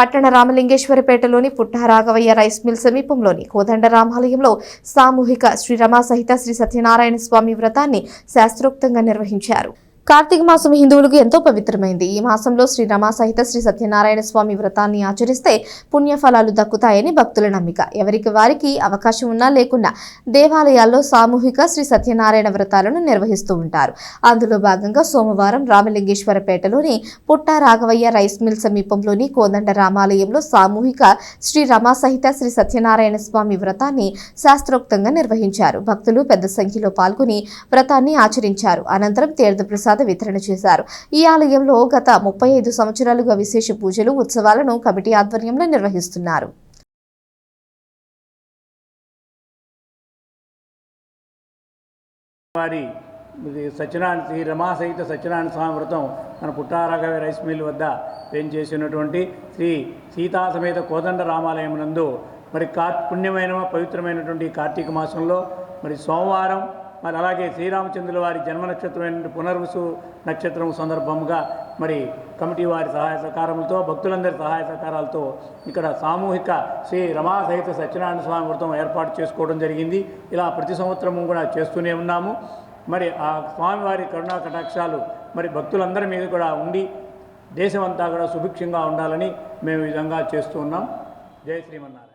పట్టణ రామలింగేశ్వరపేటలోని పుట్టారాఘవయ్య rice mill సమీపంలోని కోదండ రామాలయంలో సామూహిక శ్రీరమ సహిత శ్రీ సత్యనారాయణ స్వామి వ్రతాన్ని శాస్త్రోక్తంగా నిర్వహించారు. కార్తీక మాసం హిందువులకు ఎంతో పవిత్రమైంది. ఈ మాసంలో శ్రీ సహిత శ్రీ సత్యనారాయణ స్వామి వ్రతాన్ని ఆచరిస్తే పుణ్యఫలాలు దక్కుతాయని భక్తుల నమ్మిక. ఎవరికి వారికి అవకాశం ఉన్నా లేకున్నా దేవాలయాల్లో సామూహిక శ్రీ సత్యనారాయణ వ్రతాలను నిర్వహిస్తూ ఉంటారు. అందులో భాగంగా సోమవారం రామలింగేశ్వరపేటలోని పుట్ట రాఘవయ్య రైస్ మిల్ సమీపంలోని కోదండ రామాలయంలో సామూహిక శ్రీ రమా సహిత శ్రీ సత్యనారాయణ స్వామి వ్రతాన్ని శాస్త్రోక్తంగా నిర్వహించారు. భక్తులు పెద్ద సంఖ్యలో పాల్గొని వ్రతాన్ని ఆచరించారు. అనంతరం తీర్థప్రసాద వితరణ చేశారు. ఈ ఆలయంలో గత ముప్పై ఐదు సంవత్సరాలుగా విశేష పూజలు ఉత్సవాలను కమిటీ ఆధ్వర్యంలో నిర్వహిస్తున్నారు. వారి సత్యనారాయణ శ్రీ రమా సహిత సత్యనారాయణ స్వామి వ్రతం మన పుట్టారాఘవ రైస్ మిల్ వద్ద చేసినటువంటి శ్రీ సీతా సమేత కోదండ రామాలయం నందు మరి కా పుణ్యమైన పవిత్రమైనటువంటి కార్తీక మాసంలో మరి సోమవారం మరి అలాగే శ్రీరామచంద్రుల వారి జన్మ నక్షత్రమైనటువంటి పునర్వసు నక్షత్రం సందర్భంగా మరి కమిటీ వారి సహాయ సహకారములతో భక్తులందరి సహాయ సహకారాలతో ఇక్కడ సామూహిక శ్రీ రమాసహిత సత్యనారాయణ స్వామి వ్రతం ఏర్పాటు చేసుకోవడం జరిగింది. ఇలా ప్రతి సంవత్సరము కూడా చేస్తూనే ఉన్నాము. మరి ఆ స్వామివారి కరుణా కటాక్షాలు మరి భక్తులందరి మీద కూడా ఉండి దేశమంతా కూడా సుభిక్షంగా ఉండాలని మేము విధంగా చేస్తూ ఉన్నాం. జయ శ్రీమన్నారాయణ.